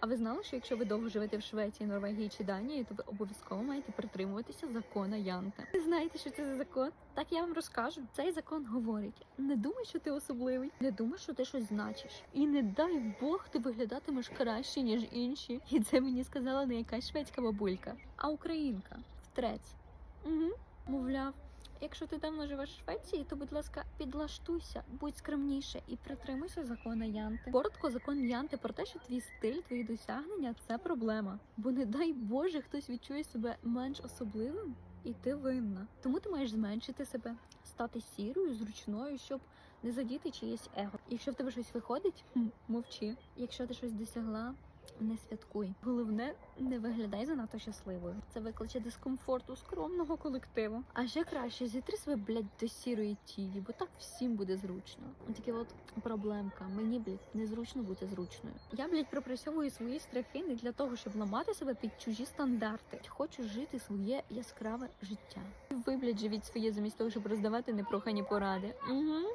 А ви знали, що якщо ви довго живете в Швеції, Норвегії чи Данії, то ви обов'язково маєте притримуватися закона Янти. Ви знаєте, що це за закон? Так я вам розкажу. Цей закон говорить: не думай, що ти особливий, не думай, що ти щось значиш. І не дай Бог ти виглядатимеш краще, ніж інші. І це мені сказала не якась шведська бабулька, а українка, втрець. Угу. Мовляв, якщо ти давно живеш в Швеції, то будь ласка, підлаштуйся, будь скромніше і притримуйся закону Янти. Коротко, закон Янти про те, що твій стиль, твої досягнення це проблема. Бо не дай Боже, хтось відчує себе менш особливим, і ти винна. Тому ти маєш зменшити себе, стати сірою, зручною, щоб не задіти чиєсь его. Якщо в тебе щось виходить, мовчи. Якщо ти щось досягла. Не святкуй. Головне, не виглядай занадто щасливою. Це викличе дискомфорт у скромного колективу. А ще краще зітри себе, блядь, до сірої тіні, бо так всім буде зручно. Таке от проблемка. Мені, блядь, незручно бути зручною. Я, блядь, пропрацьовую свої страхи не для того, щоб ламати себе під чужі стандарти. Хочу жити своє яскраве життя. Ви, блядь, живіть своє замість того, щоб роздавати непрохані поради. Угу.